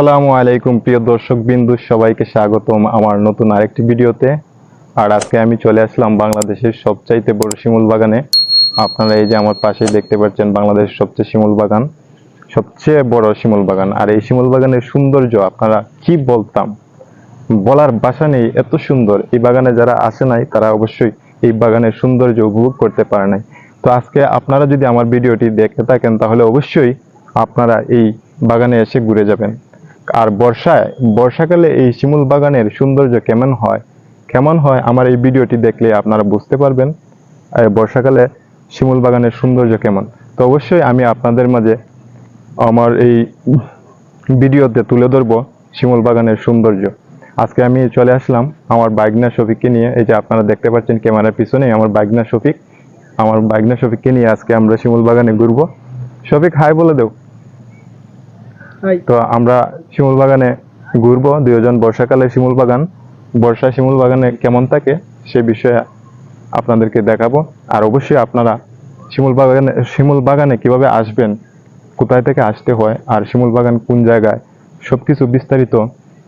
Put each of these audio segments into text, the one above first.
আসসালামু আলাইকুম, প্রিয় দর্শক বিন্দু সবাইকে স্বাগতম আমার নতুন আরেকটি ভিডিওতে। আর আজকে আমি চলে আসলাম বাংলাদেশের সবচাইতে বড় শিমুল বাগানে। আপনারা এই যে আমার পাশে দেখতে পাচ্ছেন বাংলাদেশের সবচেয়ে শিমুল বাগান, সবচেয়ে বড় শিমুল বাগান। আর এই শিমুল বাগানের সৌন্দর্য আপনারা কি বলতাম? বলার ভাষা নেই, এত সুন্দর। এই বাগানে যারা আসে নাই, তারা অবশ্যই এই বাগানের সৌন্দর্য উপভোগ করতে পারে নাই। তো আজকে আপনারা যদি আমার ভিডিওটি দেখে থাকেন, তাহলে অবশ্যই আপনারা এই বাগানে এসে ঘুরে যাবেন। আর বর্ষায় বর্ষাকালে এই শিমুল বাগানের সৌন্দর্য কেমন হয়? কেমন হয় আমার এই ভিডিওটি দেখলে আপনারা বুঝতে পারবেন। বর্ষাকালে শিমুল বাগানের সৌন্দর্য কেমন? তো অবশ্যই আমি আপনাদের মাঝে আমার এই ভিডিওতে তুলে ধরবো শিমুল বাগানের সৌন্দর্য। আজকে আমি চলে আসলাম আমার বাইগনা শফিককে নিয়ে। এই যে আপনারা দেখতে পাচ্ছেন ক্যামেরার পিছনে আমার বাইগনা শফিক। আমার বাইগনা শফিককে নিয়ে আজকে আমরা শিমুল বাগানে ঘুরবো। শফিক হাই বলে হাই তো আমরা শিমুল বাগানে ঘুরবো দুজন বর্ষাকালে শিমুল বাগান বর্ষা শিমুল বাগানে কেমন থাকে সে বিষয়ে আপনাদেরকে দেখাবো। আর অবশ্যই আপনারা শিমুল বাগানে শিমুল বাগানে কীভাবে আসবেন, কোথায় থেকে আসতে হয়, আর শিমুল বাগান কোন জায়গায়, সবকিছু বিস্তারিত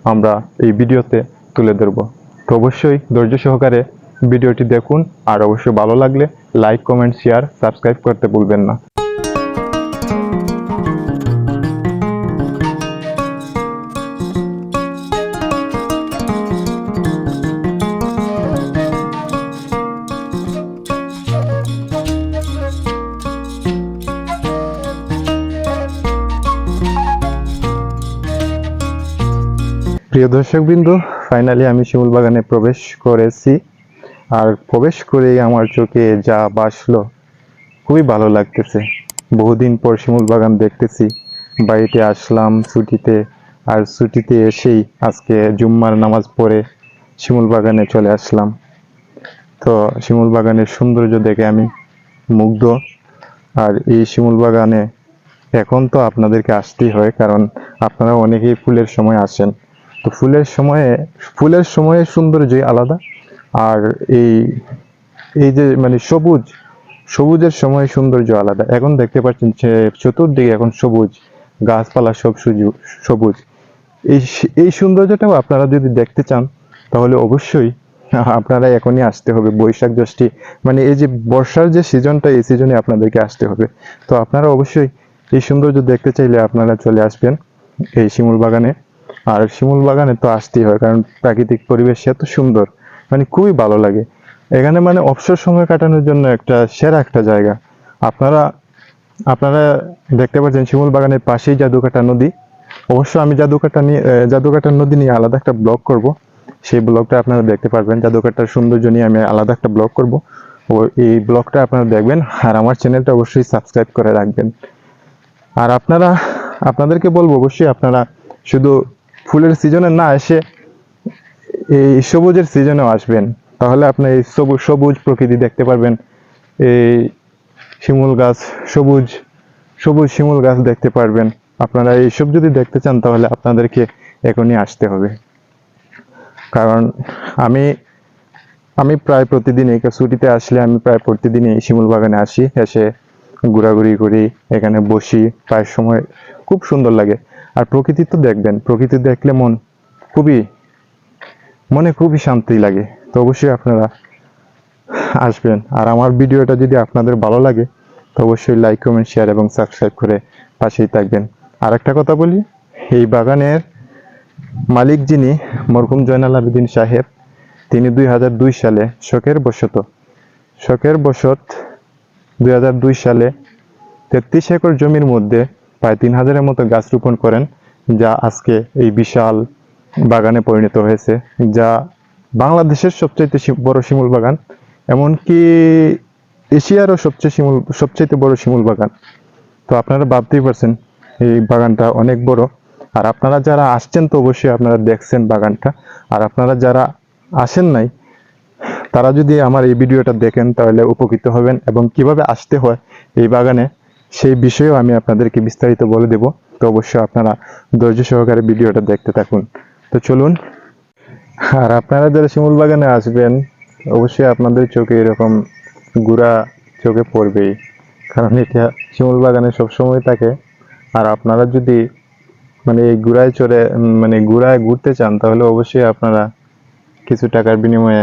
আমরা এই ভিডিওতে তুলে ধরব। তো অবশ্যই ধৈর্য সহকারে ভিডিওটি দেখুন, আর অবশ্যই ভালো লাগলে লাইক, কমেন্ট, শেয়ার, সাবস্ক্রাইব করতে ভুলবেন না। প্রিয় দর্শক বিন্দু ফাইনালি আমি শিমুল বাগানে প্রবেশ করেছি। আর প্রবেশ করেই আমার চোখে যা বাসলো, খুবই ভালো লাগতেছে। বহুদিন পর শিমুল বাগান দেখতেছি, বাড়িতে আসলাম ছুটিতে, আর ছুটিতে এসেই আজকে জুম্মার নামাজ পড়ে শিমুল বাগানে চলে আসলাম। তো শিমুল বাগানের সৌন্দর্য দেখে আমি মুগ্ধ। আর এই শিমুল বাগানে এখন তো আপনাদেরকে আসতেই হয়, কারণ আপনারা অনেকেই ফুলের সময় আসেন। তো ফুলের সময়ে ফুলের সময়ে সৌন্দর্যই আলাদা। আর এই এই যে মানে সবুজ, সবুজের সময় সৌন্দর্য আলাদা। এখন দেখতে পাচ্ছেন চতুর্দিকে এখন সবুজ, গাছপালা সব সবুজ। এই এই সৌন্দর্যটাও আপনারা যদি দেখতে চান, তাহলে অবশ্যই আপনারা এখনই আসতে হবে। বৈশাখ জ্যৈষ্ঠী মানে এই যে বর্ষার যে সিজনটা এই সিজনে আপনাদেরকে আসতে হবে। তো আপনারা অবশ্যই এই সৌন্দর্য দেখতে চাইলে আপনারা চলে আসবেন এই শিমুল বাগানে আর শিমুল বাগানে তো আসতেই হয়, কারণ প্রাকৃতিক পরিবেশ এত সুন্দর মানে খুবই ভালো লাগে। এখানে মানে অবসর সময় কাটানোর জন্য একটা সেরা একটা জায়গা। আপনারা আপনারা দেখতে পাচ্ছেন শিমুল বাগানের পাশেই জাদুকাটা নদী। অবশ্য আমি জাদুকাটা নিয়ে জাদুকাটার নদী নিয়ে আলাদা একটা ব্লগ করব। সেই ব্লগটা আপনারা দেখতে পারবেন। জাদুকাটার সৌন্দর্য নিয়ে আমি আলাদা একটা ব্লগ করব। ও, এই ব্লগটা আপনারা দেখবেন। আর আমার চ্যানেলটা অবশ্যই সাবস্ক্রাইব করে রাখবেন। আর আপনারা, আপনাদেরকে বলব অবশ্যই আপনারা শুধু ফুলের সিজনে না এসে এই সবুজের সিজনেও আসবেন। তাহলে আপনি এই সবুজ সবুজ প্রকৃতি দেখতে পারবেন। এই শিমুল গাছ, সবুজ সবুজ শিমুল গাছ দেখতে পারবেন। আপনারা এইসব যদি দেখতে চান, তাহলে আপনাদেরকে এখনই আসতে হবে। কারণ আমি আমি প্রায় প্রতিদিনই ছুটিতে আসলে আমি প্রায় প্রতিদিনই শিমুল বাগানে আসি। এসে ঘোরাঘুরি করি, এখানে বসি। প্রায় সময় খুব সুন্দর লাগে। আর প্রকৃতি তো দেখবেন, প্রকৃতি দেখলে মন খুবই, মনে খুবই শান্তি লাগে। তো অবশ্যই আপনারা আসবেন। আর আমার ভিডিওটা যদি আপনাদের ভালো লাগে, তো অবশ্যই লাইক কমেন্ট শেয়ার এবং সাবস্ক্রাইব করে পাশেই থাকবেন। আর একটা কথা বলি, এই বাগানের মালিক যিনি, মরহুম জয়নাল আবেদিন সাহেব, তিনি দুই হাজার দুই সালে শখের বশত শখের বশত দুই হাজার দুই সালে তেত্রিশ একর জমির মধ্যে প্রায় তিন হাজারের মতো গাছ রোপণ করেন, যা আজকে এই বিশাল বাগানে পরিণত হয়েছে, যা বাংলাদেশের সবচেয়ে বড় শিমুল বাগান, এমনকি এশিয়ারও সবচেয়ে শিমুল সবচেয়ে বড় শিমুল বাগান। তো আপনারা ভাবতেই পারছেন, এই বাগানটা অনেক বড়। আর আপনারা যারা আসছেন তো অবশ্যই আপনারা দেখছেন বাগানটা। আর আপনারা যারা আসেন নাই, তারা যদি আমার এই ভিডিওটা দেখেন, তাহলে উপকৃত হবেন। এবং কীভাবে আসতে হয় এই বাগানে সেই বিষয়েও আমি আপনাদেরকে বিস্তারিত বলে দেব। তো অবশ্যই আপনারা ধৈর্য সহকারে ভিডিওটা দেখতে থাকুন। তো চলুন, আর আপনারা যারা শিমুল বাগানে আসবেন, অবশ্যই আপনাদের চোখে এরকম গুড়া চোখে পড়বেই। কারণ এটা শিমুল বাগানে সবসময় থাকে। আর আপনারা যদি মানে এই ঘোড়ায় চড়ে মানে ঘোড়ায় ঘুরতে চান, তাহলে অবশ্যই আপনারা কিছু টাকার বিনিময়ে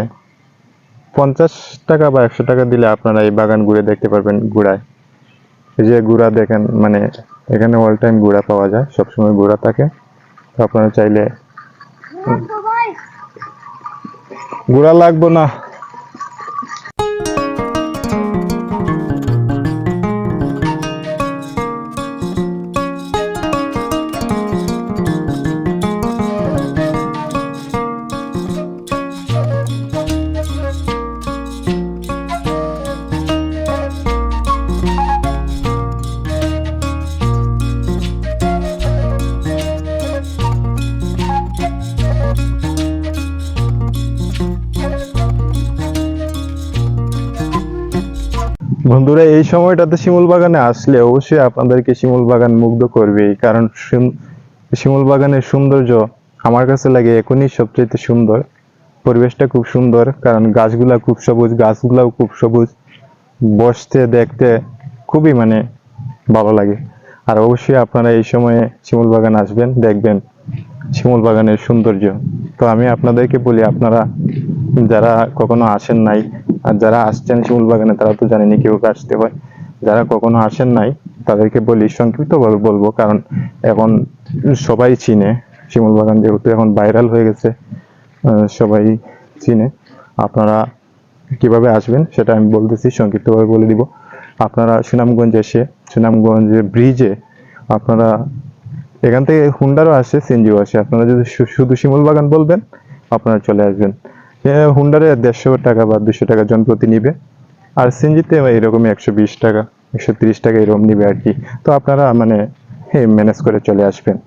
পঞ্চাশ টাকা বা একশো টাকা দিলে আপনারা এই বাগান ঘুরে দেখতে পারবেন ঘোড়ায় এই যে গুড়া দেখেন মানে এখানে অল টাইম গুড়া পাওয়া যায় সবসময় গুড়া থাকে। তো আপনারা চাইলে গুড়া লাগবো না। বন্ধুরা, এই সময়টাতে শিমুল বাগানে আসলে অবশ্যই আপনাদেরকে শিমুল বাগান মুগ্ধ করবেই কারণ শিম- শিমুল বাগানের সৌন্দর্য আমার কাছে লাগে এখনই সবচেয়ে সুন্দর। পরিবেশটা খুব সুন্দর, কারণ গাছগুলা খুব সবুজ, গাছগুলাও খুব সবুজ। বসতে, দেখতে খুবই মানে ভালো লাগে। আর অবশ্যই আপনারা এই সময়ে শিমুল বাগান আসবেন, দেখবেন শিমুল বাগানের সৌন্দর্য। তো আমি আপনাদেরকে বলি, আপনারা যারা কখনো আসেন নাই, আর যারা আসছেন শিমুল বাগানে তারা তো জানেনি কীভাবে আসতে হয়, যারা কখনো আসেন নাই তাদেরকে বলি সংক্ষিপ্ত ভাবে বলব, কারণ এখন সবাই চিনে শিমুল বাগান যেহেতু এখন ভাইরাল হয়ে গেছে সবাই চিনে। আপনারা কীভাবে আসবেন সেটা আমি বলতেছি, সংক্ষিপ্তভাবে বলে দিব। আপনারা সুনামগঞ্জ এসে, সুনামগঞ্জ ব্রিজে আপনারা এখান থেকে হুন্ডারও আসে, সিএনজিও আসে। আপনারা যদি শুধু শিমুল বাগান বলবেন, আপনারা চলে আসবেন। হুন্ডারে দেড়শো টাকা বা দুশো টাকা জন প্রতি নিবে। আর সিএনজিতে এরকমই একশো বিশ টাকা, একশো তিরিশ টাকা এরকম নিবে আর কি। তো আপনারা মানে ম্যানেজ করে চলে আসবেন।